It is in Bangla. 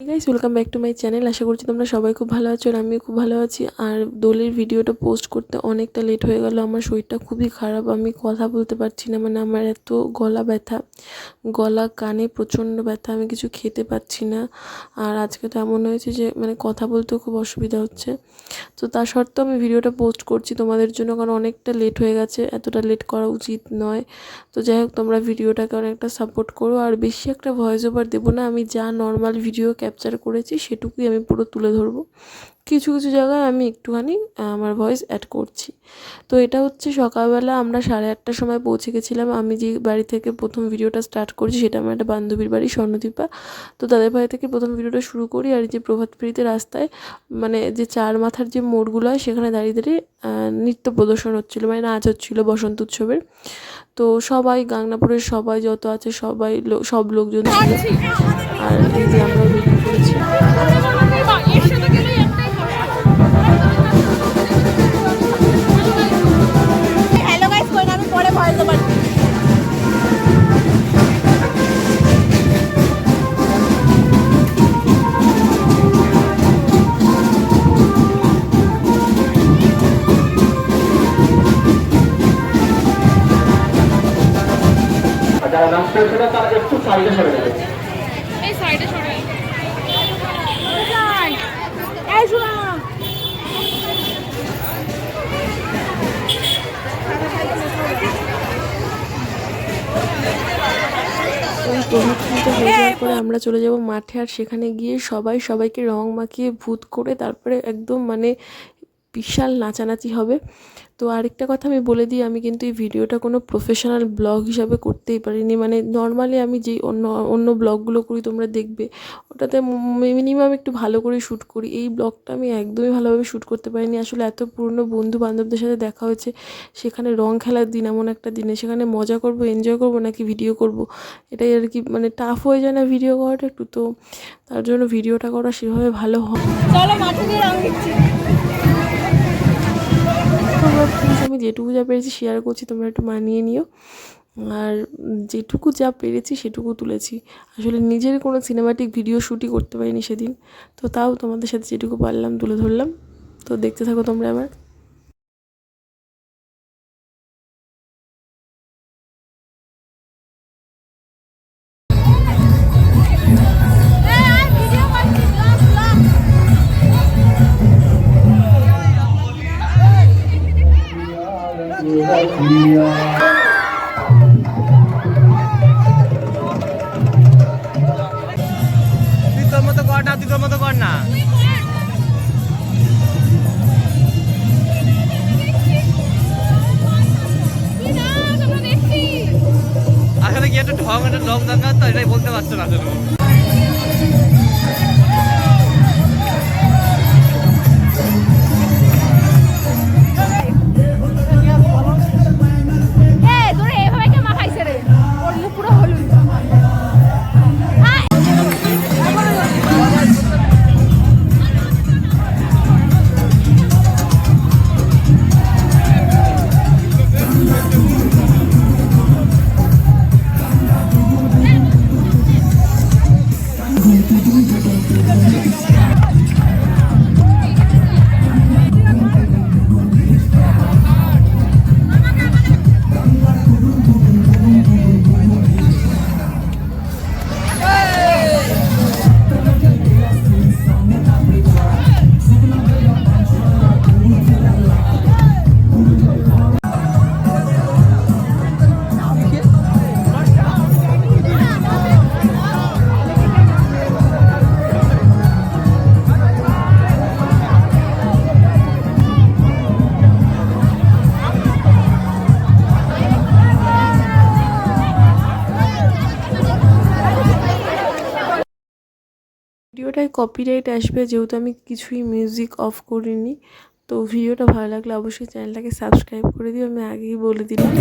Guys welcome back to my channel আশা করছি তোমরা সবাই খুব ভালো আছো আর আমিও খুব ভালো আছি। আর দোলের ভিডিওটা পোস্ট করতে অনেকটা লেট হয়ে গেল। আমার শরীরটা খুবই খারাপ, আমি কথা বলতে পারছি না। মানে আমার এত গলা ব্যথা, গলা, কানে প্রচণ্ড ব্যথা, আমি কিছু খেতে পাচ্ছি না। আর আজকে তো এমন হয়েছে যে মানে কথা বলতেও খুব অসুবিধা হচ্ছে। তো তা সত্ত্বেও আমি ভিডিওটা পোস্ট করছি তোমাদের জন্য, কারণ অনেকটা লেট হয়ে গেছে। এতটা লেট করা উচিত নয়। তো যাই হোক, তোমরা ভিডিওটাকে অনেকটা সাপোর্ট করো। আর বেশি একটা ভয়েস ওভার দেবো না, আমি যা নর্মাল ভিডিও ক্যাপচার করেছি সেটুকুই আমি পুরো তুলে ধরবো। কিছু কিছু জায়গায় আমি একটুখানি আমার ভয়েস অ্যাড করছি। তো এটা হচ্ছে সকালবেলা আমরা সাড়ে আটটার সময় পৌঁছে গেছিলাম। আমি যে বাড়ি থেকে প্রথম ভিডিওটা স্টার্ট করছি সেটা আমার একটা বান্ধবীর বাড়ি স্বর্ণদীপা তো তাদের বাড়ি থেকে প্রথম ভিডিওটা শুরু করি আর যে প্রভাত ফেরিতে রাস্তায় মানে যে চার মাথার যে মোড়গুলো হয় সেখানে দাঁড়িয়ে দাঁড়িয়ে নৃত্য প্রদর্শন হচ্ছিল মানে নাচ হচ্ছিল বসন্ত উৎসবের। তো সবাই গাংনাপুরের সবাই যত আছে সবাই সব লোকজন আর এই যে আমরা বেরিয়ে পড়েছি। যারা নাচ করছে না তারা একটু সাইডে সরে যাবে এই সাইডে সরে এই শোনা ওই প্রভাতফুলটা হয়ে যাওয়ার পরে আমরা চলে যাব মাঠে আর সেখানে গিয়ে সবাই সবাইকে রং মাখিয়ে ভূত করে তারপরে একদম মানে বিশাল নাচানাচি হবে। তো আরেকটা কথা আমি বলে দিই, আমি কিন্তু এই ভিডিওটা কোনো প্রফেশনাল ব্লগ হিসাবে করতেই পারিনি। মানে নর্মালি আমি যেই অন্য অন্য ব্লগগুলো করি, তোমরা দেখবে, ওটাতে মিনিমাম একটু ভালো করে শ্যুট করি। এই ব্লগটা আমি একদমই ভালোভাবে শ্যুট করতে পারিনি। আসলে এত পুরনো বন্ধু বান্ধবদের সাথে দেখা হয়েছে, সেখানে রং খেলার দিন, এমন একটা দিনে, সেখানে মজা করব এনজয় করব, নাকি ভিডিও করব? এটাই আর কি মানে টাফ হয়ে যায় না ভিডিও করাটা একটু, তো তার জন্য ভিডিওটা করা সেভাবে ভালো হয় চলো মাঠে রং দিচ্ছি। আমি যেটুকু যা পেরেছি শেয়ার করছি, তোমরা একটু মানিয়ে নিও। আর যেটুকু যা পেরেছি, সেটুকু তুলেছি। আসলে নিজের কোনো সিনেমাটিক ভিডিও শ্যুটই করতে পারিনি সেদিন। তো তাও তোমাদের সাথে যেটুকু পারলাম, তুলে ধরলাম। তো দেখতে থাকো তোমরা আবার তুই তোর মতো কর না তুই তোর মতো কর না। আসলে কি একটা ঢং, একটা লং দরকার তো, এটাই বলতে পারছ না আসলে ভিডিওটায় কপিরাইট আসবে, যেহেতু আমি কিছুই মিউজিক অফ করিনি। তো ভিডিওটা ভালো লাগলে অবশ্যই চ্যানেলটাকে সাবস্ক্রাইব করে দিও, আমি আগেই বলে দিলাম।